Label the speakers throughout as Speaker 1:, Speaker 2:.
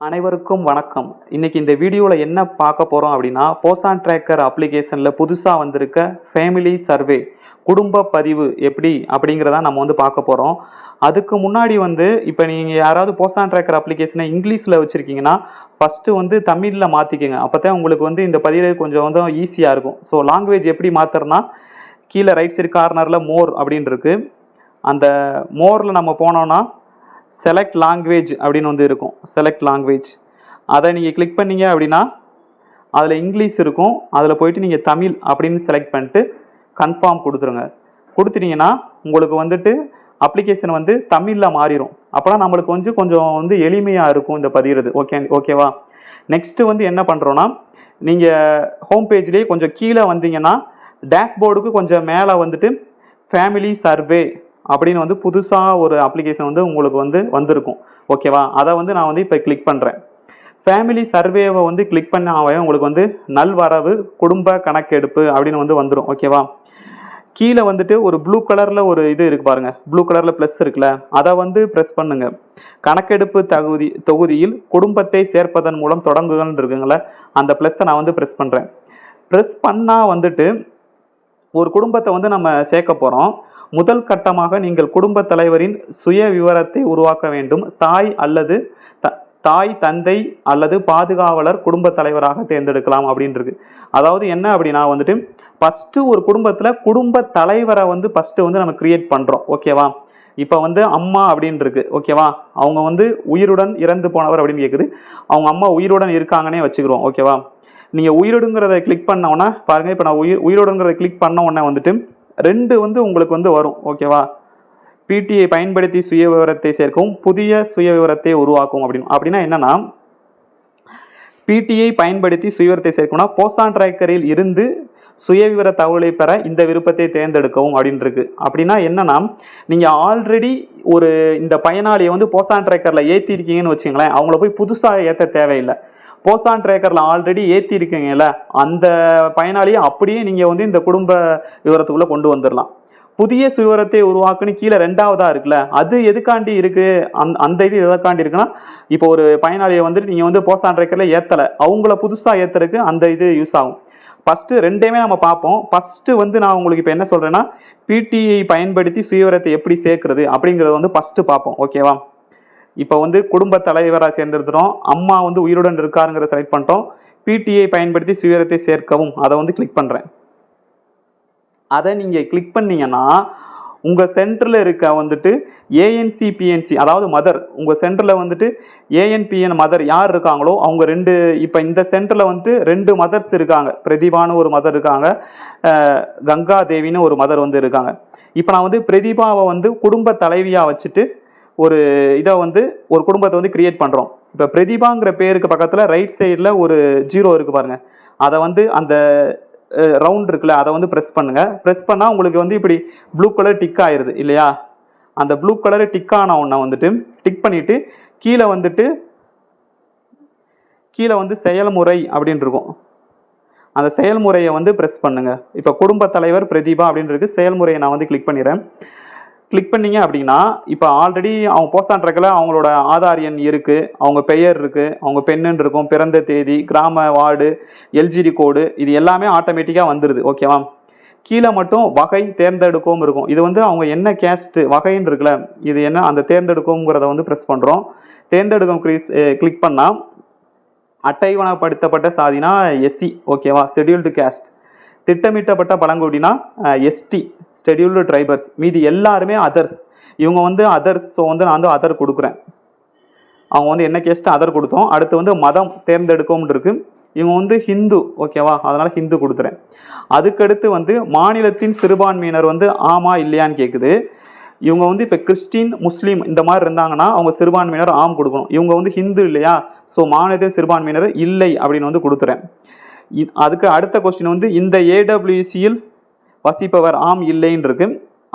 Speaker 1: அனைவருக்கும் வணக்கம். இன்னைக்கு இந்த வீடியோவில் என்ன பார்க்க போகிறோம் அப்படின்னா போசான் ட்ராக்கர் அப்ளிகேஷனில் புதுசாக வந்திருக்க ஃபேமிலி சர்வே குடும்ப பதிவு எப்படி அப்படிங்கிறத நம்ம வந்து பார்க்க போகிறோம் அதுக்கு முன்னாடி வந்து இப்போ நீங்கள் யாராவது போசான் ட்ராக்கர் அப்ளிகேஷனை இங்கிலீஷில் வச்சுருக்கீங்கன்னா ஃபஸ்ட்டு வந்து தமிழில் மாற்றிக்கோங்க அப்போ தான் உங்களுக்கு வந்து இந்த பதிவு கொஞ்சம் வந்து ஈஸியாக இருக்கும். ஸோ லாங்குவேஜ் எப்படி மாற்றுறனா கீழே ரைட் சைடு கார்னரில் மோர் அப்படின்னு இருக்கு. அந்த மோரில் நம்ம போனோன்னா செலக்ட் லாங்குவேஜ் அப்படின்னு வந்து இருக்கும். செலக்ட் லாங்குவேஜ் அதை நீங்கள் கிளிக் பண்ணீங்க அப்படின்னா அதில் இங்கிலீஷ் இருக்கும். அதில் போயிட்டு நீங்கள் தமிழ் அப்படின்னு செலக்ட் பண்ணிட்டு கன்ஃபார்ம் கொடுத்துருங்க. கொடுத்துட்டீங்கன்னா உங்களுக்கு வந்துட்டு அப்ளிகேஷன் வந்து தமிழில் மாறிடும் அப்போனா நம்மளுக்கு வந்து கொஞ்சம் வந்து எளிமையாக இருக்கும் இந்த பதிகிறது. ஓகே ஓகேவா நெக்ஸ்ட்டு வந்து என்ன பண்ணுறோன்னா நீங்கள் ஹோம் பேஜ்லேயே கொஞ்சம் கீழே வந்தீங்கன்னா டேஷ்போர்டுக்கு கொஞ்சம் மேலே வந்துட்டு ஃபேமிலி சர்வே அப்படின்னு வந்து புதுசாக ஒரு அப்ளிகேஷன் வந்து உங்களுக்கு வந்து வந்திருக்கும். ஓகேவா அதை வந்து நான் வந்து இப்போ கிளிக் பண்ணுறேன் ஃபேமிலி சர்வேவை வந்து கிளிக் பண்ணாவே உங்களுக்கு வந்து நல்வரவு குடும்ப கணக்கெடுப்பு அப்படின்னு வந்து வந்துடும் ஓகேவா கீழே வந்துட்டு ஒரு ப்ளூ கலரில் ஒரு இது இருக்கு பாருங்க. ப்ளூ கலரில் ப்ளஸ் இருக்குல்ல. அதை வந்து ப்ரெஸ் பண்ணுங்க. கணக்கெடுப்பு தகுதி தொகுதியில் குடும்பத்தை சேர்ப்பதன் மூலம் தொடங்குகள்னு இருக்குங்களே அந்த ப்ளஸ்ஸை நான் வந்து ப்ரெஸ் பண்ணுறேன் ப்ரெஸ் பண்ணால் வந்துட்டு ஒரு குடும்பத்தை வந்து நம்ம சேர்க்க போகிறோம் முதல் கட்டமாக நீங்கள் குடும்ப தலைவரின் சுய விவரத்தை உருவாக்க வேண்டும். தாய் அல்லது த தாய் தந்தை அல்லது பாதுகாவலர் குடும்ப தலைவராக தேர்ந்தெடுக்கலாம் அப்படின்றது. அதாவது என்ன அப்படின்னா வந்துட்டு ஃபஸ்ட்டு ஒரு குடும்பத்தில் குடும்ப தலைவரை வந்து ஃபஸ்ட்டு வந்து நம்ம கிரியேட் பண்ணுறோம் ஓகேவா இப்போ வந்து அம்மா அப்படின்னு இருக்கு ஓகேவா அவங்க வந்து உயிருடன் இறந்து போனவர் அப்படின்னு கேட்குது அவங்க அம்மா உயிருடன் இருக்காங்கன்னே வச்சுக்கிறோம். ஓகேவா நீங்கள் உயிரோடுங்கிறத கிளிக் பண்ண உடனே பாருங்கள் இப்போ நான் உயிர் உயிரோடுங்கிறத கிளிக் பண்ண உடனே வந்துட்டு ரெண்டு வந்து உங்களுக்கு வந்து வரும் ஓகேவா பிடிஐ பயன்படுத்தி சுய விவரத்தை சேர்க்கவும் புதிய சுய விவரத்தை உருவாக்கும் அப்படின்னு அப்படின்னா என்னன்னா பிடிஐ பயன்படுத்தி சுயவிவரத்தை சேர்க்கணும்னா போசான் ட்ராக்கரில் இருந்து சுயவிவர தகவலை பெற இந்த விருப்பத்தை தேர்ந்தெடுக்கவும் அப்படின்னு இருக்கு அப்படின்னா என்னன்னா நீங்கள் ஆல்ரெடி ஒரு இந்த பயனாளியை வந்து போசான் ட்ராக்கர்ல ஏற்றிருக்கீங்கன்னு வச்சுங்களேன் அவங்கள போய் புதுசாக ஏற்ற தேவையில்லை. போசான் ட்ரேக்கரில் ஆல்ரெடி ஏற்றி இருக்கீங்கல்ல அந்த பயனாளியை அப்படியே நீங்கள் வந்து இந்த குடும்ப விவரத்துக்குள்ளே கொண்டு வந்துடலாம் புதிய சுயவரத்தை உருவாக்குன்னு கீழே ரெண்டாவதாக இருக்குல்ல அது எதுக்காண்டி இருக்குது அந்த அந்த இது எதுக்காண்டி இருக்குன்னா இப்போ ஒரு பயனாளியை வந்துட்டு நீங்கள் வந்து போசான் ட்ரேக்கரில் ஏற்றலை அவங்கள புதுசாக ஏற்றுறதுக்கு அந்த இது யூஸ் ஆகும். ஃபஸ்ட்டு ரெண்டையுமே நம்ம பார்ப்போம். ஃபஸ்ட்டு வந்து நான் உங்களுக்கு இப்போ என்ன சொல்கிறேன்னா பிடிஐ பயன்படுத்தி சுயவரத்தை எப்படி சேர்க்குறது அப்படிங்கிறத வந்து ஃபஸ்ட்டு பார்ப்போம். ஓகேவா இப்போ வந்து குடும்ப தலைவராக சேர்ந்துருக்கிறோம். அம்மா வந்து உயிருடன் இருக்காருங்கிற செலக்ட் பண்ணிட்டோம். பிடிஐ பயன்படுத்தி சுயரத்தை சேர்க்கவும். அதை வந்து கிளிக் பண்ணுறேன் அதை நீங்கள் கிளிக் பண்ணீங்கன்னா உங்கள் சென்டரில் இருக்க வந்துட்டு ஏஎன்சி பிஎன்சி அதாவது மதர் உங்கள் சென்டரில் வந்துட்டு ஏஎன்பிஎன் மதர் யார் இருக்காங்களோ அவங்க ரெண்டு இப்போ இந்த சென்டரில் வந்துட்டு ரெண்டு மதர்ஸ் இருக்காங்க. பிரதிபான்னு ஒரு மதர் இருக்காங்க. கங்கா தேவின்னு ஒரு மதர் வந்து இருக்காங்க. இப்போ நான் வந்து பிரதிபாவை வந்து குடும்ப தலைவியாக வச்சுட்டு ஒரு இதை வந்து ஒரு குடும்பத்தை வந்து கிரியேட் பண்ணுறோம் இப்போ பிரதிபாங்கிற பேருக்கு பக்கத்தில் ரைட் சைடில் ஒரு ஜீரோ இருக்கு பாருங்க. அதை வந்து அந்த ரவுண்ட் இருக்குல்ல அதை வந்து ப்ரெஸ் பண்ணுங்க. ப்ரெஸ் பண்ணால் உங்களுக்கு வந்து இப்படி ப்ளூ கலர் டிக் ஆயிடுது இல்லையா? அந்த ப்ளூ கலர் டிக் ஆன ஒன்றை வந்துட்டு டிக் பண்ணிட்டு கீழே வந்துட்டு கீழே வந்து செயல்முறை அப்படின்னு இருக்கும். அந்த செயல்முறையை வந்து ப்ரெஸ் பண்ணுங்க. இப்போ குடும்ப தலைவர் பிரதீபா அப்படின்னு இருக்கு செயல்முறையை நான் வந்து கிளிக் பண்ணிடுறேன். கிளிக் பண்ணீங்க அப்படின்னா இப்போ ஆல்ரெடி அவங்க போஸ்ட் ட்ரக்கில் அவங்களோட ஆதார் எண் இருக்குது அவங்க பெயர் இருக்குது அவங்க பெண்ணுன்னு இருக்கும் பிறந்த தேதி கிராம வார்டு எல்ஜிடி கோடு இது எல்லாமே ஆட்டோமேட்டிக்காக வந்துடுது ஓகேவா கீழே மட்டும் வகை தேர்ந்தெடுக்கவும் இருக்கும். இது வந்து அவங்க என்ன கேஸ்ட்டு வகைன்னு இருக்குல்ல இது என்ன அந்த தேர்ந்தெடுக்கும்ங்கிறத வந்து ப்ரெஸ் பண்ணுறோம் தேர்ந்தெடுக்கும் கிளிஸ் கிளிக் பண்ணால் அட்டைவனப்படுத்தப்பட்ட சாதினா எஸ்சி ஓகேவா ஷெட்யூல்டு கேஸ்ட் திட்டமிட்டப்பட்ட பழங்குடினா எஸ்டி ஸ்டெடியூல்டு ட்ரைபர்ஸ் மீதி எல்லாருமே அதர்ஸ் இவங்க வந்து அதர்ஸ் ஸோ வந்து நான் வந்து அதர் கொடுக்குறேன். அவங்க வந்து என்ன கேஸ்ட் அதர் கொடுத்தோம். அடுத்து வந்து மதம் தேர்ந்தெடுக்கோம்னு இருக்கு இவங்க வந்து ஹிந்து ஓகேவா அதனால் ஹிந்து கொடுத்துறேன். அதுக்கடுத்து வந்து மாநிலத்தின் சிறுபான்மையினர் வந்து ஆமா இல்லையான்னு கேட்குது இவங்க வந்து இப்போ கிறிஸ்டின் முஸ்லீம் இந்த மாதிரி இருந்தாங்கன்னா அவங்க சிறுபான்மையினர் ஆம் கொடுக்கணும். இவங்க வந்து ஹிந்து இல்லையா? ஸோ மாநிலத்தின் சிறுபான்மையினர் இல்லை அப்படின்னு வந்து கொடுத்துறேன். அதுக்கு அடுத்த கொஸ்டின் வந்து இந்த ஏடபிள்யூசியில் வசிப்பவர் ஆம் இல்லைன்னு இருக்கு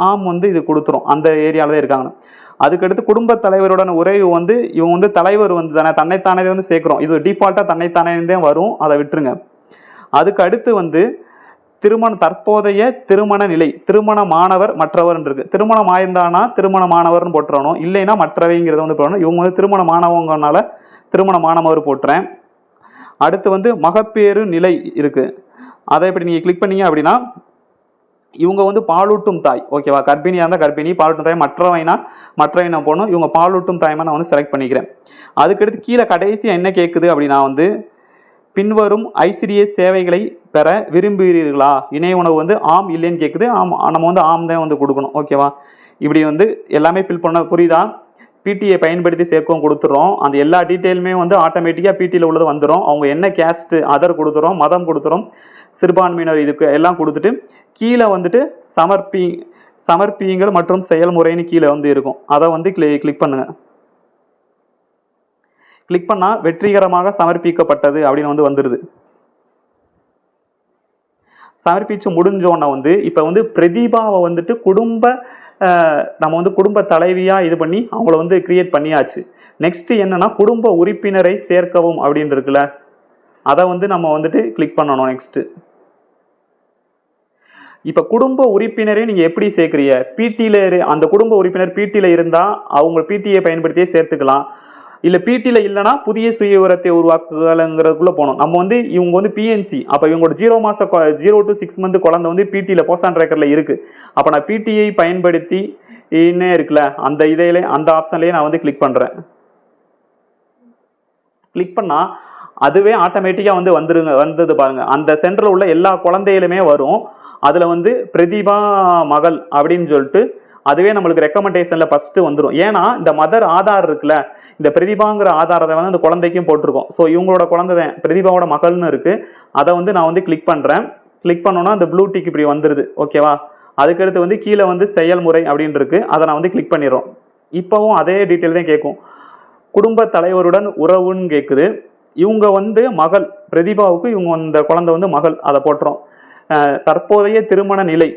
Speaker 1: ஆம் வந்து இது கொடுத்துரும். அந்த ஏரியாவில் தான் இருக்காங்க. அதுக்கடுத்து குடும்ப தலைவருடன் உறவு வந்து இவங்க வந்து தலைவர் வந்து தானே தன்னைத்தானே வந்து சேர்க்குறோம். இது டிஃபால்ட்டாக தன்னைத்தானே தான் வரும். அதை விட்டுருங்க. அதுக்கு அடுத்து வந்து திருமண தற்போதைய திருமண நிலை திருமணமானவர் மற்றவர் இருக்கு திருமணம் ஆயிருந்தானா திருமணமானவர்னு போட்டுறணும். இல்லைன்னா மற்றவைங்கிறத வந்து போடணும். இவங்க வந்து திருமண மாணவங்கனால திருமண மாணவர் போட்டுறேன். அடுத்து வந்து மகப்பேறு நிலை இருக்குது அதை இப்படி நீங்கள் கிளிக் பண்ணீங்க அப்படின்னா இவங்க வந்து பாலூட்டும் தாய். ஓகேவா கர்ப்பிணியாக இருந்தால் கர்ப்பிணி பாலூட்டும் தாய். மற்றவைனா மற்றவைனா நான் போகணும் இவங்க பாலூட்டும் தாய்மா நான் வந்து செலக்ட் பண்ணிக்கிறேன். அதுக்கடுத்து கீழே கடைசியாக என்ன கேட்குது அப்படின்னா வந்து பின்வரும் ஐசிடிஎஸ் சேவைகளை பெற விரும்புகிறீர்களா? இணைய உணவு வந்து ஆம் இல்லைன்னு கேட்குது ஆம் நம்ம வந்து ஆம் தான் வந்து கொடுக்கணும். ஓகேவா இப்படி வந்து எல்லாமே ஃபில் பண்ண புரியுதா? பிடியை பயன்படுத்தி சேர்க்கவும் கொடுத்துறோம். அந்த எல்லா டீட்டெயிலுமே வந்து ஆட்டோமேட்டிக்காக பிடியில் உள்ளது வந்துடும் அவங்க என்ன கேஸ்ட்டு அதர் கொடுத்துறோம் மதம் கொடுத்துறோம் சிறுபான்மையினர் இதுக்கு எல்லாம் கொடுத்துட்டு கீழே வந்துட்டு சமர்ப்பி சமர்ப்பியுங்கள் மற்றும் செயல்முறைன்னு கீழே வந்து இருக்கும். அதை வந்து கிளி கிளிக் பண்ணுங்க. கிளிக் பண்ணால் வெற்றிகரமாக சமர்ப்பிக்கப்பட்டது அப்படின்னு வந்து வந்துடுது சமர்ப்பிச்சு முடிஞ்சோன்னே வந்து இப்போ வந்து பிரதீபாவை வந்துட்டு குடும்ப நம்ம வந்து குடும்ப தலைவியாக இது பண்ணி அவங்கள வந்து கிரியேட் பண்ணியாச்சு. நெக்ஸ்ட் என்னன்னா குடும்ப உறுப்பினரை சேர்க்கவும் அப்படின்னு இருக்குல்ல. அதை வந்து நம்ம வந்துட்டு கிளிக் பண்ணணும் நெக்ஸ்ட் இப்போ குடும்ப உறுப்பினரை நீங்கள் எப்படி சேர்க்குறீங்க? பிடியில் அந்த குடும்ப உறுப்பினர் பிடியில் இருந்தால் அவங்க பிடியை பயன்படுத்தியே சேர்த்துக்கலாம். இல்லை பிடியில் இல்லைன்னா புதிய சுய விவரத்தை உருவாக்குறதுக்குள்ளே போகணும். நம்ம வந்து இவங்க வந்து பிஎன்சி அப்போ இவங்களோட ஜீரோ மாத ஜீரோ டு சிக்ஸ் மந்த் குழந்தை வந்து பிடியில் போஸ்டான் ட்ராக்கரில் இருக்குது அப்போ நான் பிடிஐ பயன்படுத்தி இன்னே இருக்குல்ல அந்த இதையிலே அந்த ஆப்ஷன்லேயே நான் வந்து கிளிக் பண்ணுறேன் கிளிக் பண்ணால் அதுவே ஆட்டோமேட்டிக்காக வந்து வந்துருங்க வந்தது பாருங்க. அந்த சென்டரில் உள்ள எல்லா குழந்தையிலுமே வரும். அதில் வந்து பிரதிபா மகள் அப்படின்னு சொல்லிட்டு அதுவே நம்மளுக்கு ரெக்கமெண்டேஷனில் ஃபஸ்ட்டு வந்துடும் ஏன்னா இந்த மதர் ஆதார் இருக்குல்ல இந்த பிரதிபாங்கிற ஆதாரத்தை வந்து அந்த குழந்தைக்கும் போட்டிருக்கோம். ஸோ இவங்களோட குழந்தை தான். பிரதிபாவோட மகள்னு இருக்குது அதை வந்து நான் வந்து கிளிக் பண்ணுறேன் கிளிக் பண்ணோன்னா அந்த ப்ளூ டிக் இப்படி வந்துடுது ஓகேவா அதுக்கடுத்து வந்து கீழே வந்து செயல்முறை அப்படின்ருக்கு அதை நான் வந்து கிளிக் பண்ணிடுறோம். இப்போவும் அதே டீட்டெயில் தான் கேட்கும் குடும்ப தலைவருடன் உறவுன்னு கேட்குது இவங்க வந்து மகள். பிரதிபாவுக்கு இவங்க இந்த குழந்தை வந்து மகள். அதை போட்டுறோம். தற்போதைய திருமண நிலை.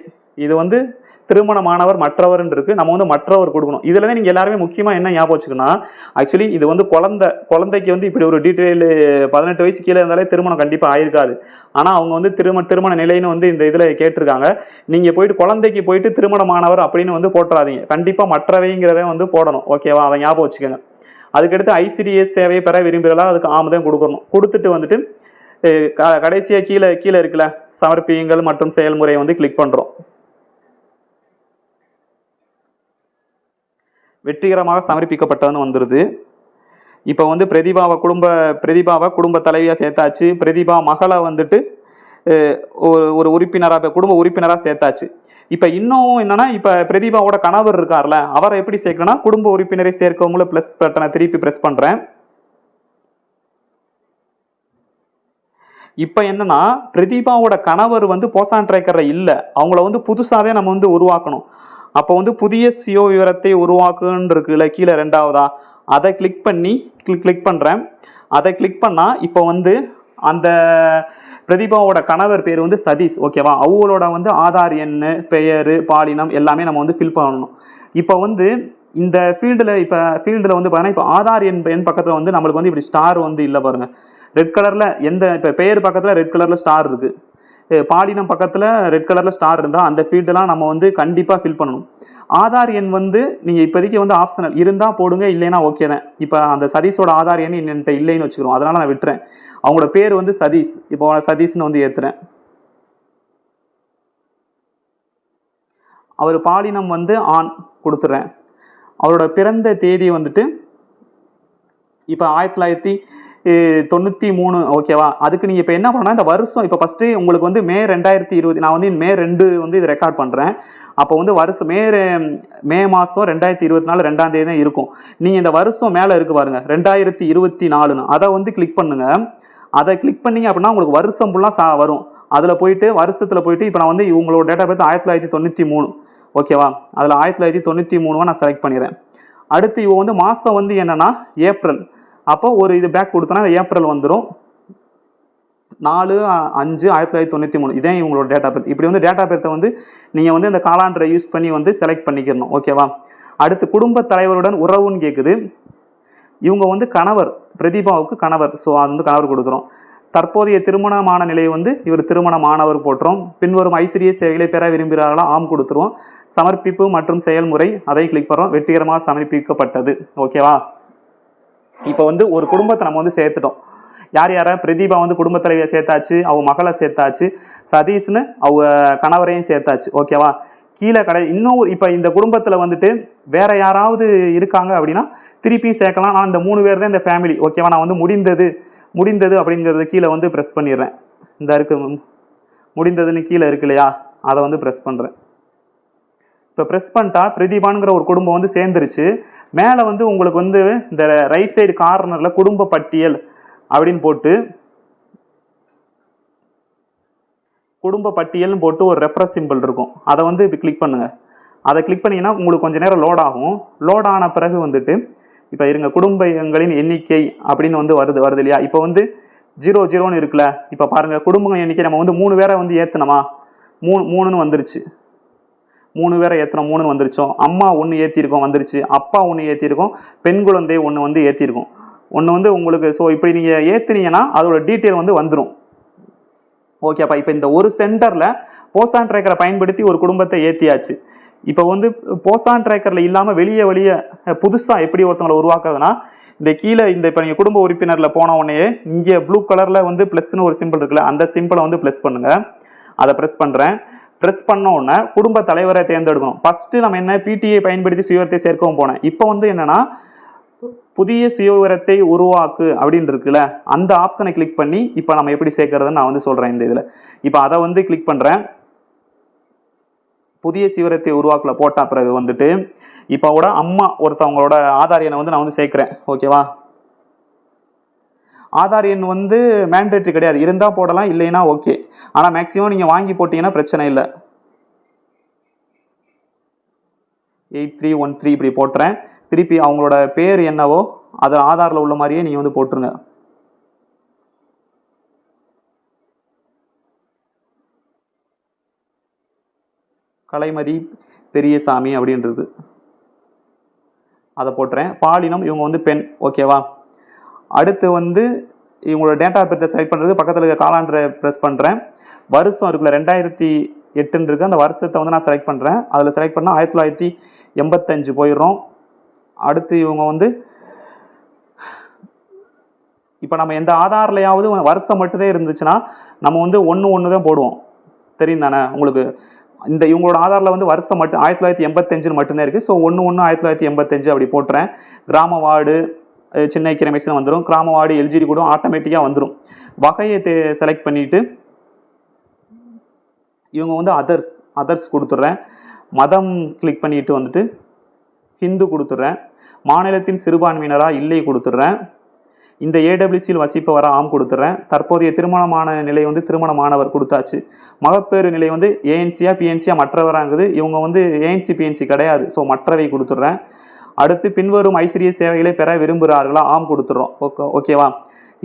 Speaker 1: இது வந்து திருமணமானவர் மற்றவர்னு இருக்கு நம்ம வந்து மற்றவர் கொடுக்கணும். இதுல தான் நீங்க எல்லாருமே முக்கியமா என்ன ஞாபகம் வச்சுக்கணும் ஆக்சுவலி இது வந்து குழந்தை குழந்தைக்கு வந்து இப்படி ஒரு டீட்டெயில் பதினெட்டு வயசு கீழே இருந்தாலே திருமணம் கண்டிப்பா ஆயிருக்காது. ஆனா அவங்க வந்து திருமண திருமண நிலைன்னு வந்து இந்த இதுல கேட்டிருக்காங்க. நீங்க போயிட்டு குழந்தைக்கு போயிட்டு திருமணமானவர் அப்படின்னு வந்து போட்டுறாதீங்க. கண்டிப்பா மற்றவைங்கிறத வந்து போடணும். ஓகேவா அதை ஞாபகம் வச்சுக்கோங்க. அதுக்கடுத்து ஐசிடிஎஸ் சேவையை பெற விரும்புகிறதா அதுக்கு ஆமதம் கொடுக்கணும். கொடுத்துட்டு வந்துட்டு க- கடைசியாக கீழே கீழே இருக்குல்ல சமர்ப்பியுங்கள் மற்றும் செயல்முறையை வந்து கிளிக் பண்ணுறோம் வெற்றிகரமாக சமர்ப்பிக்கப்பட்டதுன்னு வந்துடுது இப்போ வந்து பிரதிபாவை குடும்ப பிரதிபாவை குடும்ப தலைவியாக சேர்த்தாச்சு. பிரதிபா மகளை வந்துட்டு ஒரு ஒரு உறுப்பினராக குடும்ப உறுப்பினராக சேர்த்தாச்சு. இப்போ இன்னும் என்னன்னா இப்போ பிரதிபாவோட கணவர் இருக்கார்ல அவரை எப்படி சேர்க்கணும்னா குடும்ப உறுப்பினரை சேர்க்கவங்களும் ப்ளஸ் பட்டனை திருப்பி ப்ரெஸ் பண்ணுறேன் இப்போ என்னன்னா பிரதீபாவோட கணவர் வந்து போசான் ட்ரேக்கரில் இல்லை. அவங்கள வந்து புதுசாகவே நம்ம வந்து உருவாக்கணும். அப்போ வந்து புதிய சியோ விவரத்தை உருவாக்குன்னு இருக்குல்ல கீழே ரெண்டாவதா? அதை கிளிக் பண்ணி கிளிக் கிளிக் பண்ணுறேன் அதை கிளிக் பண்ணால் இப்போ வந்து அந்த பிரதீபாவோட கணவர் பேர் வந்து சதீஷ் ஓகேவா அவங்களோட வந்து ஆதார் எண் பெயர் பாலினம் எல்லாமே நம்ம வந்து ஃபில் பண்ணணும். இப்போ வந்து இந்த ஃபீல்டில் இப்போ ஃபீல்டில் வந்து பார்த்தீங்கன்னா இப்போ ஆதார் எண் எண் பக்கத்தில் வந்து நம்மளுக்கு வந்து இப்படி ஸ்டார் வந்து இல்லை பாருங்கள் ரெட் கலரில் எந்த இப்போ பெயர் பக்கத்தில் ரெட் கலரில் ஸ்டார் இருக்குது பாலினம் பக்கத்தில் ரெட் கலரில் ஸ்டார் இருந்தால் அந்த ஃபீல்டெல்லாம் நம்ம வந்து கண்டிப்பாக ஃபில் பண்ணணும். ஆதார் எண் வந்து நீங்கள் இப்போதைக்கு வந்து ஆப்ஷனல் இருந்தால் போடுங்க இல்லைன்னா ஓகே தான். இப்போ அந்த சதீஷோட ஆதார் எண் என்கிட்ட இல்லைன்னு வச்சுக்கிறோம். அதனால் நான் விட்டுறேன். அவங்களோட பேர் வந்து சதீஷ். இப்போ சதீஷ்னு வந்து ஏற்றுறேன் அவர் பாலினம் வந்து ஆண் கொடுத்துட்றேன் அவரோட பிறந்த தேதி வந்துட்டு இப்போ ஆயிரத்தி தொள்ளாயிரத்தி தொண்ணூற்றி மூணு ஓகேவா அதுக்கு நீங்கள் இப்போ என்ன பண்ணா இந்த வருஷம் இப்போ ஃபஸ்ட்டு உங்களுக்கு வந்து மே ரெண்டாயிரத்தி இருபது நான் வந்து மே ரெண்டு வந்து இது ரெக்கார்ட் பண்ணுறேன் அப்போ வந்து வருஷம் மே மே மாதம் ரெண்டாயிரத்தி இருபத்தி நாலு ரெண்டாம் தேதி தான் இருக்கும். நீங்கள் இந்த வருஷம் மேலே இருக்கு பாருங்க ரெண்டாயிரத்தி இருபத்தி நாலுன்னு. அதை வந்து கிளிக் பண்ணுங்க. அதை கிளிக் பண்ணீங்க அப்படின்னா உங்களுக்கு வருஷம் ஃபுல்லாக சா வரும். அதில் போயிட்டு வருஷத்தில் போயிட்டு இப்போ நான் வந்து இவங்களோட டேட்டா பேர்த்து ஆயிரத்தி தொள்ளாயிரத்தி தொண்ணூற்றி மூணு ஓகேவா அதில் ஆயிரத்தி தொள்ளாயிரத்தி தொண்ணூற்றி மூணுவா நான் செலக்ட் பண்ணிடுறேன். அடுத்து இவன் வந்து மாதம் வந்து என்னன்னா ஏப்ரல். அப்போ ஒரு இது பேக் கொடுத்தோன்னா ஏப்ரல் வந்துடும் நாலு அஞ்சு ஆயிரத்தி தொள்ளாயிரத்தி தொண்ணூற்றி மூணு. இதான் இவங்களோட டேட்டா பெர்த் இப்படி வந்து டேட்டா பெர்த்தை வந்து நீங்கள் வந்து இந்த காலாண்டரை யூஸ் பண்ணி வந்து செலக்ட் பண்ணிக்கணும். ஓகேவா அடுத்து குடும்ப தலைவருடன் உறவுன்னு கேட்குது இவங்க வந்து கணவர் பிரதீபாவுக்கு கணவர். ஸோ அது வந்து கணவர் கொடுக்குறோம். தற்போதைய திருமணமான நிலையை வந்து இவர் திருமணமானவர் போட்டுரும் பின்வரும் ஐஸ்வரிய சேவைகளை பெற விரும்புகிறார்களா? ஆம் கொடுத்துருவோம். சமர்ப்பிப்பு மற்றும் செயல்முறை அதை கிளிக் பண்ணுறோம் வெற்றிகரமாக சமர்ப்பிக்கப்பட்டது. ஓகேவா இப்போ வந்து ஒரு குடும்பத்தை நம்ம வந்து சேர்த்துட்டோம். யார் யாரா? பிரதீபா வந்து குடும்ப தலைவியை சேர்த்தாச்சு அவ மகளை சேர்த்தாச்சு சதீஷ்னு அவங்க கணவரையும் சேர்த்தாச்சு. ஓகேவா கீழே கடை இன்னும் இப்போ இந்த குடும்பத்தில் வந்துட்டு வேற யாராவது இருக்காங்க அப்படின்னா திருப்பியும் சேர்க்கலாம். நான் இந்த மூணு பேர் தான் இந்த ஃபேமிலி ஓகேவா நான் வந்து முடிந்தது முடிந்தது அப்படிங்கிறது கீழே வந்து ப்ரெஸ் பண்ணிடுறேன். இந்த இருக்கு முடிந்ததுன்னு கீழே இருக்கு இல்லையா? அதை வந்து ப்ரெஸ் பண்ணுறேன் இப்போ ப்ரெஸ் பண்ணிட்டா பிரதீபானுங்கிற ஒரு குடும்பம் வந்து சேர்ந்துருச்சு. மேலே வந்து உங்களுக்கு வந்து இந்த ரைட் சைடு கார்னரில் குடும்ப பட்டியல் அப்படின்னு போட்டு குடும்ப பட்டியல்னு போட்டு ஒரு ரெஃப்ரஸ் சிம்பிள் இருக்கும். அதை வந்து இப்போ கிளிக் பண்ணுங்கள் அதை கிளிக் பண்ணிங்கன்னா உங்களுக்கு கொஞ்சம் நேரம் லோட் ஆகும். லோட் ஆன பிறகு வந்துட்டு இப்போ இருங்க குடும்பங்களின் எண்ணிக்கை அப்படின்னு வந்து வருது வருது இல்லையா? இப்போ வந்து ஜீரோ ஜீரோன்னு இருக்குல்ல? இப்போ பாருங்கள் குடும்பங்கள் எண்ணிக்கை நம்ம வந்து மூணு பேரை வந்து ஏற்றுனோமா மூணு மூணுன்னு வந்துருச்சு. மூணு பேரை ஏற்றுறோம் மூணுன்னு வந்துருச்சோம். அம்மா ஒன்று ஏற்றிருக்கோம் வந்துருச்சு. அப்பா ஒன்று ஏற்றிருக்கோம் பெண் குழந்தை ஒன்று வந்து ஏற்றிருக்கோம் ஒன்று வந்து உங்களுக்கு ஸோ இப்படி நீங்கள் ஏற்றுனீங்கன்னா அதோட டீட்டெயில் வந்து வந்துடும் ஓகேப்பா இப்போ இந்த ஒரு சென்டரில் போசான் ட்ரேக்கரை பயன்படுத்தி ஒரு குடும்பத்தை ஏற்றியாச்சு இப்போ வந்து போசான் ட்ரேக்கரில் இல்லாமல் வெளியே வெளியே புதுசாக எப்படி ஒருத்தவங்களை உருவாக்குறதுனா இந்த கீழே இந்த இப்போ நீங்கள் குடும்ப உறுப்பினரில் போன உடனே இங்கே ப்ளூ கலரில் வந்து ப்ளஸ்ன்னு ஒரு சிம்பிள் இருக்குல்ல அந்த சிம்பிளை வந்து ப்ளஸ் பண்ணுங்கள் அதை ப்ரெஸ் பண்ணுறேன் ப்ரெஸ் பண்ண உடனே குடும்ப தலைவரை தேர்ந்தெடுக்கணும். ஃபஸ்ட்டு நம்ம என்ன பிடிஐ பயன்படுத்தி சுயவரத்தை சேர்க்கவும் போனேன். இப்போ வந்து என்னென்னா புதிய சுயவிவரத்தை உருவாக்கு அப்படின்னு இருக்குல்ல அந்த ஆப்ஷனை கிளிக் பண்ணி இப்போ நம்ம எப்படி சேர்க்கறதுன்னு நான் வந்து சொல்கிறேன் இந்த இதில். இப்போ அதை வந்து கிளிக் பண்ணுறேன் புதிய சிவரத்தை உருவாக்கல போட்ட பிறகு வந்துட்டு இப்போ கூட அம்மா ஒருத்தவங்களோட ஆதார் எண்ணை வந்து நான் வந்து சேர்க்குறேன். ஓகேவா ஆதார் எண் வந்து மேண்டேட்ரி கிடையாது. இருந்தால் போடலாம் இல்லைன்னா ஓகே ஆனால் மேக்ஸிமம் நீங்கள் வாங்கி போட்டீங்கன்னா பிரச்சனை இல்லை. எயிட் த்ரீ ஒன் த்ரீ இப்படி போட்டுறேன். திருப்பி அவங்களோட பேர் என்னவோ அதை ஆதாரில் உள்ள மாதிரியே நீங்கள் வந்து போட்டுருங்க. கலைமதி பெரியசாமி அப்படின்றது. அதை போட்டுறேன். பாலினம் இவங்க வந்து பெண். ஓகேவா அடுத்து வந்து இவங்களோட டேட்டா பெர்த்தை செலக்ட் பண்ணுறது பக்கத்தில் இருக்க காலாண்டரை ப்ரெஸ் பண்ணுறேன் வருஷம் இருக்குல்ல ரெண்டாயிரத்தி எட்டுன்னு இருக்குது அந்த வருஷத்தை வந்து நான் செலக்ட் பண்ணுறேன் அதில் செலக்ட் பண்ணால் ஆயிரத்தி தொள்ளாயிரத்தி எண்பத்தஞ்சு போயிடுறோம். அடுத்து இவங்க வந்து இப்போ நம்ம எந்த ஆதார்லையாவது வருஷம் மட்டும்தான் இருந்துச்சுன்னா நம்ம வந்து ஒன்று ஒன்று தான் போடுவோம். தெரியும் தானே உங்களுக்கு? இந்த இவங்களோட ஆதாரில் வந்து வருஷம் மட்டும் ஆயிரத்தி தொள்ளாயிரத்தி எண்பத்தஞ்சுன்னு மட்டும்தான் இருக்குது ஸோ ஒன்று ஒன்று ஆயிரத்தி தொள்ளாயிரத்தி எண்பத்தஞ்சு அப்படி போட்டுறேன். கிராம வார்டு சின்ன கிரமேசன் வந்துடும் கிராம வார்டு எல்ஜிடி கூட ஆட்டோமேட்டிக்காக வந்துடும் வகையை செலக்ட் பண்ணிவிட்டு இவங்க வந்து அதர்ஸ் அதர்ஸ் கொடுத்துட்றேன். மதம் கிளிக் பண்ணிட்டு வந்துட்டு ஹிந்து கொடுத்துட்றேன். மாநிலத்தின் சிறுபான்மையினராக இல்லை கொடுத்துட்றேன். இந்த ஏடபிள்யூசியில் வசிப்பவராக ஆம் கொடுத்துட்றேன். தற்போதைய திருமணமான நிலை வந்து திருமணமானவர் கொடுத்தாச்சு. மகப்பேறு நிலை வந்து ஏஎன்சியா பிஎன்சியா மற்றவராங்குது. இவங்க வந்து ஏஎன்சி பிஎன்சி கிடையாது. ஸோ மற்றவை கொடுத்துட்றேன். அடுத்து பின்வரும் ஐஸ்வர்ய சேவைகளை பெற விரும்புகிறார்களா? ஆம் கொடுத்துட்றோம் ஓகே ஓகேவா?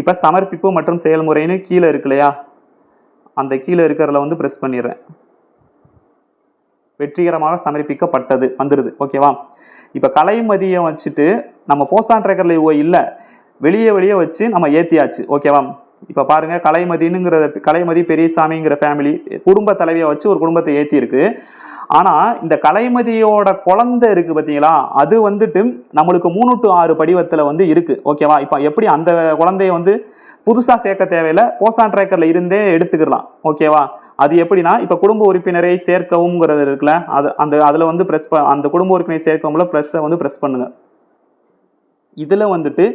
Speaker 1: இப்போ சமர்ப்பிப்பு மற்றும் செயல்முறைன்னு கீழே இருக்கு இல்லையா? அந்த கீழே இருக்கிறதுல வந்து ப்ரெஸ் பண்ணிடுறேன். வெற்றிகரமாக சமர்ப்பிக்கப்பட்டது வந்துடுது ஓகேவா? இப்போ கலைமதியை வச்சுட்டு நம்ம போஸ்டான் ட்ரேக்கரில் இல்லை. வெளியே வெளியே வச்சு நம்ம ஏற்றியாச்சு ஓகேவா? இப்போ பாருங்க கலைமதினுங்கிற கலைமதி பெரியசாமிங்கிற ஃபேமிலி குடும்ப தலைவியை வச்சு ஒரு குடும்பத்தை ஏற்றியிருக்கு ஆனால் இந்த கலைமதியோட குழந்தை இருக்கு பார்த்தீங்களா அது வந்துட்டு நம்மளுக்கு மூணு டு ஆறு படிவத்தில் வந்து இருக்கு. ஓகேவா இப்போ எப்படி அந்த குழந்தைய வந்து புதுசாக சேர்க்க தேவையில்ல போஸ்டான் ட்ரேக்கரில் இருந்தே எடுத்துக்கலாம் ஓகேவா அது எப்படின்னா இப்போ குடும்ப உறுப்பினரை சேர்க்கவும்ங்கிறது இருக்குல்ல அது அந்த அதில் வந்து ப்ரெஸ் அந்த குடும்ப உறுப்பினரை சேர்க்கவும்ல ப்ரெஸ்ஸை வந்து ப்ரெஸ் பண்ணுங்க. இதில் வந்துட்டு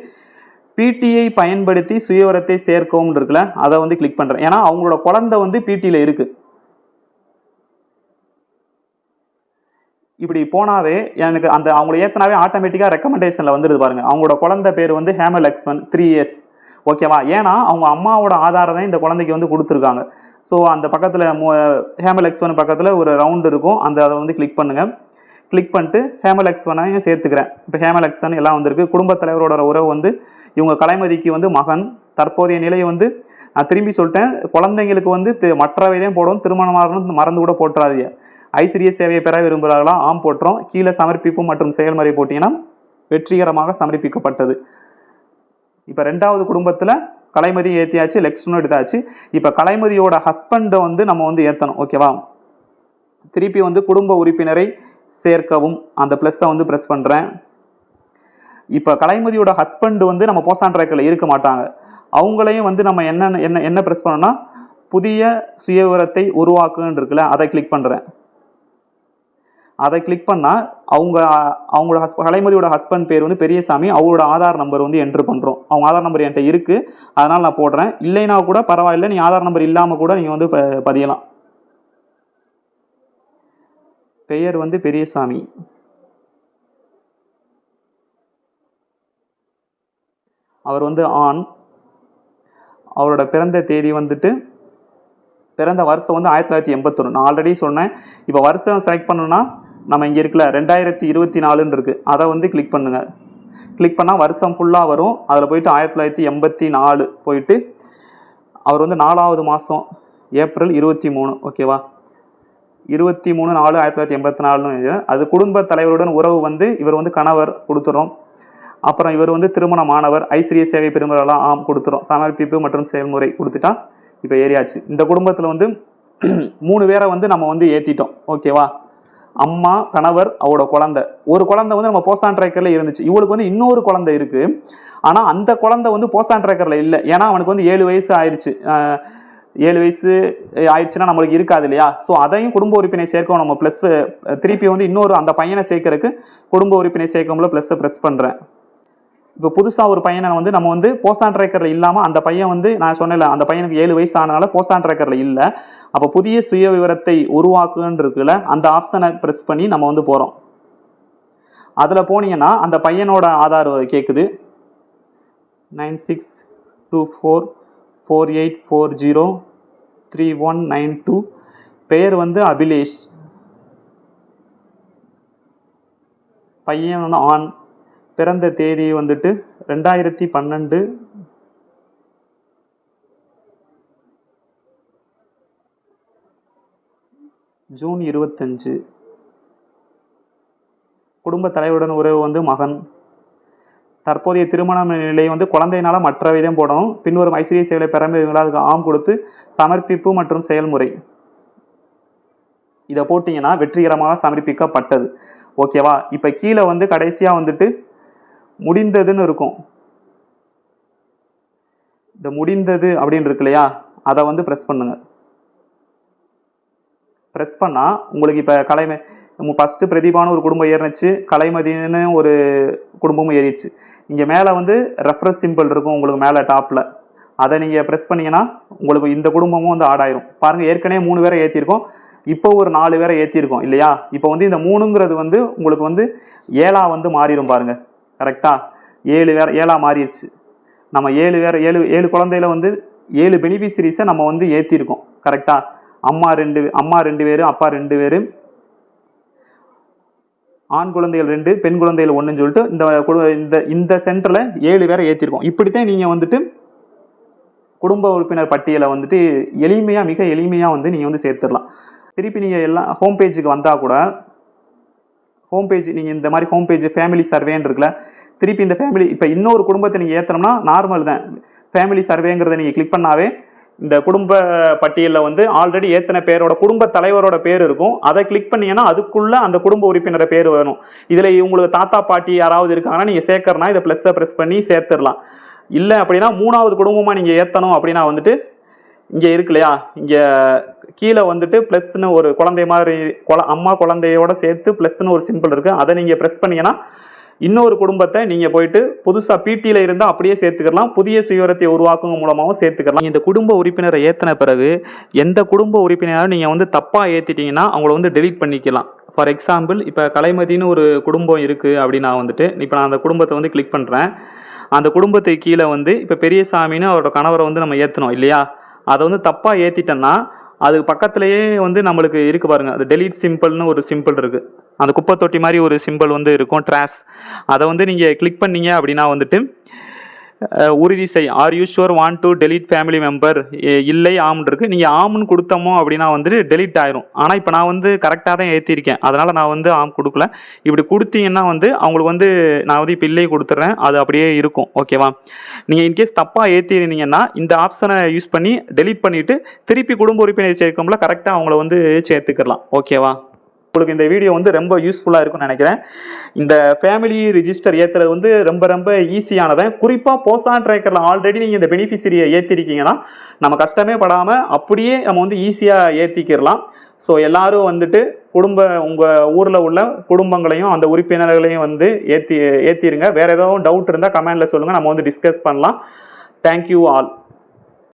Speaker 1: பிடிஐ பயன்படுத்தி சுயவரத்தை சேர்க்கவும் இருக்குல்ல அதை வந்து கிளிக் பண்ணுறேன் ஏன்னா அவங்களோட குழந்தை வந்து பிடியில் இருக்கு. இப்படி போனாவே எனக்கு அந்த அவங்களை ஏத்தனாவே ஆட்டோமேட்டிக்காக ரெக்கமெண்டேஷனில் வந்துடுது பாருங்க. அவங்களோட குழந்தை பேர் வந்து ஹேம லக்ஷ்மன் த்ரீ இயர்ஸ் ஓகேவா ஏன்னா அவங்க அம்மாவோட ஆதாரம் தான் இந்த குழந்தைக்கு வந்து கொடுத்துருக்காங்க. ஸோ அந்த பக்கத்தில் ஹேம லக்ஷ்மன் பக்கத்தில் ஒரு ரவுண்ட் இருக்கும். அந்த அதை வந்து கிளிக் பண்ணுங்கள் கிளிக் பண்ணிட்டு ஹேமலக்ஸ்வனையும் சேர்த்துக்கிறேன். இப்போ ஹேமலக்ஸன் எல்லாம் வந்திருக்கு. குடும்பத் தலைவரோட உறவு வந்து இவங்க கலைமதிக்கு வந்து மகன். தற்போதைய நிலையை வந்து நான் திரும்பி சொல்லிட்டேன். குழந்தைங்களுக்கு வந்து தி- மற்றவை தான் போடும் திருமணமாக மறந்து கூட போட்டுறாதீங்க. ஐசிரிய சேவையை பெற விரும்புகிறார்களா? ஆம் போட்டுறோம் கீழே சமர்ப்பிப்பு மற்றும் செயல்முறை போட்டியினம் வெற்றிகரமாக சமர்ப்பிக்கப்பட்டது. இப்போ ரெண்டாவது குடும்பத்தில் கலைமதி ஏற்றியாச்சு லக்ஷ்மணம் எடுத்தாச்சு. இப்போ கலைமதியோட ஹஸ்பண்டை வந்து நம்ம வந்து ஏற்றணும் ஓகேவா திருப்பி வந்து குடும்ப உறுப்பினரை சேர்க்கவும் அந்த ப்ளஸ்ஸை வந்து ப்ரெஸ் பண்ணுறேன் இப்போ கலைமதியோட ஹஸ்பண்ட் வந்து நம்ம போசான் ட்ராக்கில் இருக்க மாட்டாங்க. அவங்களையும் வந்து நம்ம என்ன என்ன என்ன ப்ரெஸ் பண்ணோம்னா புதிய சுயவிவரத்தை உருவாக்குன்னு இருக்குல்ல அதை கிளிக் பண்ணுறேன் அதை கிளிக் பண்ணால் அவங்க அவங்களோட ஹஸ் கலைமதியோட ஹஸ்பண்ட் பேர் வந்து பெரியசாமி அவரோட ஆதார் நம்பர் வந்து என்ட்ரு பண்ணுறோம் அவங்க ஆதார் நம்பர் என்கிட்ட இருக்குது அதனால் நான் போடுறேன். இல்லைனா கூட பரவாயில்ல நீ ஆதார் நம்பர் இல்லாமல் கூட நீங்கள் வந்து ப- பதியலாம். பெயர் வந்து பெரியசாமி. அவர் வந்து ஆண். அவரோட பிறந்த தேதி வந்துட்டு பிறந்த வருஷம் வந்து ஆயிரத்தி தொள்ளாயிரத்தி எண்பத்தொன்று நான் ஆல்ரெடி சொன்னேன். இப்போ வருஷம் செலக்ட் பண்ணணும்னா நம்ம இங்கே இருக்கல ரெண்டாயிரத்தி இருபத்தி நாலுன்னு இருக்குது அதை வந்து கிளிக் பண்ணுங்கள் கிளிக் பண்ணால் வருஷம் ஃபுல்லாக வரும். அதில் போயிட்டு ஆயிரத்தி தொள்ளாயிரத்தி எண்பத்தி நாலு போயிட்டு அவர் வந்து நாலாவது மாதம் ஏப்ரல் இருபத்தி மூணு ஓகேவா இருபத்தி மூணு நாலு ஆயிரத்தி தொள்ளாயிரத்தி எண்பத்தி நாலுன்னு அது குடும்ப தலைவருடன் உறவு வந்து இவர் வந்து கணவர் கொடுத்துறோம். அப்புறம் இவர் வந்து திருமணமானவர் ஐஸ்வரிய சேவை பெருமளெல்லாம் ஆம் கொடுத்துரும் சமர்ப்பிப்பு மற்றும் செயல்முறை கொடுத்துட்டா இப்போ ஏறியாச்சு. இந்த குடும்பத்தில் வந்து மூணு பேரை வந்து நம்ம வந்து ஏற்றிட்டோம் ஓகேவா அம்மா கணவர் அவரோட குழந்தை. ஒரு குழந்தை வந்து நம்ம போசான் ட்ராக்கரில் இருந்துச்சு. இவளுக்கு வந்து இன்னொரு குழந்தை இருக்கு. ஆனால் அந்த குழந்தை வந்து போசான் ட்ரேக்கரில் இல்லை. ஏன்னா அவனுக்கு வந்து ஏழு வயசு ஆயிடுச்சு ஏழு வயசு ஆயிடுச்சுன்னா நம்மளுக்கு இருக்காது இல்லையா? ஸோ அதையும் குடும்ப உறுப்பினை சேர்க்கவும் நம்ம ப்ளஸ் திருப்பி வந்து இன்னொரு அந்த பையனை சேர்க்கறதுக்கு குடும்ப உறுப்பினை சேர்க்கும்போது ப்ளஸ்ஸை ப்ரெஸ் பண்ணுறேன் இப்போ புதுசாக ஒரு பையனை வந்து நம்ம வந்து போஸ்டான் ட்ரேக்கரில் இல்லாமல் அந்த பையன் வந்து நான் சொன்னேன்ல அந்த பையனுக்கு ஏழு வயசு ஆனனால போஸ்டான் ட்ரேக்கரில் இல்லை. அப்போ புதிய சுய விவரத்தை உருவாக்குன்னு இருக்குல்ல அந்த ஆப்ஷனை ப்ரெஸ் பண்ணி நம்ம வந்து போகிறோம் அதில் போனீங்கன்னா அந்த பையனோட ஆதார் கேட்குது nine six two four four eight four zero three one nine two. பெயர் வந்து அபிலேஷ். பையன் வந்து ஆண். பிறந்த தேதி வந்துட்டு ரெண்டாயிரத்தி பன்னெண்டு. ஜூன் இருபத்தஞ்சு. குடும்ப தலைவருடன் உறவு வந்து மகன். தற்போதைய திருமண நிலை வந்து குழந்தையினால மற்ற விதம் போடணும். பின்வரும் ஐஸ்வர்ய சேவை பெறமைகளா அதுக்கு ஆம் கொடுத்து சமர்ப்பிப்பு மற்றும் செயல்முறை. இதை போட்டிங்கன்னா வெற்றிகரமாக சமர்ப்பிக்கப்பட்டது. ஓகேவா? இப்போ கீழே வந்து கடைசியாக வந்துட்டு முடிந்ததுன்னு இருக்கும். இந்த முடிந்தது அப்படின்னு இருக்கு இல்லையா? அதை வந்து ப்ரெஸ் பண்ணுங்க. ப்ரெஸ் பண்ணால் உங்களுக்கு இப்போ கலைமை ஃபஸ்ட்டு பிரதீபான ஒரு குடும்பம் ஏறினுச்சு கலைமதின்னு ஒரு குடும்பமும் ஏறிடுச்சு. இங்கே மேலே வந்து ரெஃப்ரெஸ் சிம்பிள் இருக்கும் உங்களுக்கு மேலே டாப்பில் அதை நீங்கள் ப்ரெஸ் பண்ணீங்கன்னா உங்களுக்கு இந்த குடும்பமும் வந்து ஆட் ஆயிரும். பாருங்கள் ஏற்கனவே மூணு பேரை ஏற்றிருக்கோம் இப்போ ஒரு நாலு பேரை ஏற்றிருக்கோம் இல்லையா? இப்போ வந்து இந்த மூணுங்கிறது வந்து உங்களுக்கு வந்து ஏழா வந்து மாறிடும் பாருங்கள் கரெக்டாக ஏழு வேற ஏழாக மாறிடுச்சு. நம்ம ஏழு வேற ஏழு ஏழு குழந்தையில வந்து ஏழு பெனிஃபிஷரிஸை நம்ம வந்து ஏற்றிருக்கோம் கரெக்டாக அம்மா ரெண்டு அம்மா ரெண்டு பேர் அப்பா ரெண்டு பேர். ஆண் குழந்தைகள் ரெண்டு பெண் குழந்தைகள் ஒன்றுன்னு சொல்லிட்டு இந்த இந்த இந்த சென்டரில் ஏழு பேரை ஏற்றிருக்கோம் இப்படித்தான் நீங்கள் வந்துட்டு குடும்ப உறுப்பினர் பட்டியலை வந்துட்டு எளிமையாக மிக எளிமையாக வந்து நீங்கள் வந்து சேர்த்துடலாம். திருப்பி நீங்கள் எல்லாம் ஹோம் பேஜுக்கு வந்தால் கூட ஹோம் பேஜ் நீங்கள் இந்த மாதிரி ஹோம் பேஜ் ஃபேமிலி சர்வேன்னு இருக்குல்ல திருப்பி இந்த ஃபேமிலி இப்போ இன்னொரு குடும்பத்தை நீங்கள் ஏற்றணும்னா நார்மல் தான். ஃபேமிலி சர்வேங்கிறத நீங்கள் கிளிக் பண்ணாவே இந்த குடும்ப பட்டியலில் வந்து ஆல்ரெடி ஏத்தனை பேரோட குடும்ப தலைவரோட பேர் இருக்கும். அதை கிளிக் பண்ணீங்கன்னா அதுக்குள்ளே அந்த குடும்ப உறுப்பினரை பேர் வேணும் இதில் உங்களுக்கு தாத்தா பாட்டி யாராவது இருக்காங்கன்னா நீங்கள் சேர்க்கறனா இதை ப்ளஸ்ஸை ப்ரெஸ் பண்ணி சேர்த்துடலாம். இல்லை அப்படின்னா மூணாவது குடும்பமாக நீங்கள் ஏற்றணும் அப்படின்னா வந்துட்டு இங்கே இருக்கு இல்லையா? இங்கே கீழே வந்துட்டு ப்ளஸ்னு ஒரு குழந்தை மாதிரி குழ அம்மா குழந்தையோட சேர்த்து ப்ளஸ்னு ஒரு சிம்பிள் இருக்குது அதை நீங்கள் ப்ரெஸ் பண்ணீங்கன்னா இன்னொரு குடும்பத்தை நீங்கள் போயிட்டு புதுசாக பிடியில் இருந்தால் அப்படியே சேர்த்துக்கலாம். புதிய சுயரத்தை உருவாக்கும் மூலமாகவும் சேர்த்துக்கலாம். இந்த குடும்ப உறுப்பினரை ஏற்றின பிறகு எந்த குடும்ப உறுப்பினரும் நீங்கள் வந்து தப்பாக ஏற்றிட்டீங்கன்னா அவங்கள வந்து டெலீட் பண்ணிக்கலாம். ஃபார் எக்ஸாம்பிள் இப்போ கலைமதின்னு ஒரு குடும்பம் இருக்குது அப்படின்னா வந்துட்டு இப்போ நான் அந்த குடும்பத்தை வந்து கிளிக் பண்ணுறேன் அந்த குடும்பத்துக்கு கீழே வந்து இப்போ பெரியசாமின்னு அவரோட கணவரை வந்து நம்ம ஏற்றணும் இல்லையா? அதை வந்து தப்பாக ஏற்றிட்டோன்னா அதுக்கு பக்கத்துலேயே வந்து நம்மளுக்கு இருக்குது பாருங்க. அது டெலீட் சிம்பிள்னு ஒரு சிம்பிள் இருக்குது அந்த குப்பை தொட்டி மாதிரி ஒரு சிம்பிள் வந்து இருக்கும் ட்ராஸ் அதை வந்து நீங்கள் கிளிக் பண்ணீங்க அப்படின்னா வந்துட்டு உறுதி செய். Are you sure want to delete family member இல்லை ஆம்னு இருக்குது நீங்கள் ஆம்னு கொடுத்தோமோ அப்படின்னா வந்துட்டு டெலீட் ஆயிரும். ஆனால் இப்போ நான் வந்து கரெக்டாக தான் ஏற்றிருக்கேன் அதனால் நான் வந்து ஆம் கொடுக்கல. இப்படி கொடுத்தீங்கன்னா வந்து அவங்களுக்கு வந்து நான் வந்து இப்போ இல்லை கொடுத்துட்றேன் அது அப்படியே இருக்கும். ஓகேவா நீங்கள் இன்கேஸ் தப்பாக ஏற்றிருந்தீங்கன்னா இந்த ஆப்ஷனை யூஸ் பண்ணி டெலீட் பண்ணிவிட்டு திருப்பி குடும்ப உறுப்பினர் சேர்க்கும்போது கரெக்டாக அவங்கள வந்து சேர்த்துக்கலாம். ஓகேவா உங்களுக்கு இந்த வீடியோ வந்து ரொம்ப யூஸ்ஃபுல்லாக இருக்கும்னு நினைக்கிறேன். இந்த ஃபேமிலி ரிஜிஸ்டர் ஏற்றுறது வந்து ரொம்ப ரொம்ப ஈஸியானதை குறிப்பாக போசான் ட்ரேக்கரில் ஆல்ரெடி நீங்கள் இந்த பெனிஃபிஷரியை ஏற்றிருக்கீங்கன்னா நம்ம கஷ்டமே படாமல் அப்படியே நம்ம வந்து ஈஸியாக ஏற்றிக்கிடலாம் ஸோ எல்லாரும் வந்துட்டு குடும்ப உங்கள் ஊரில் உள்ள குடும்பங்களையும் அந்த உறுப்பினர்களையும் வந்து ஏற்றி ஏற்றிடுங்க வேறு ஏதாவது டவுட் இருந்தால் கமெண்டில் சொல்லுங்கள் நம்ம வந்து டிஸ்கஸ் பண்ணலாம். Thank you all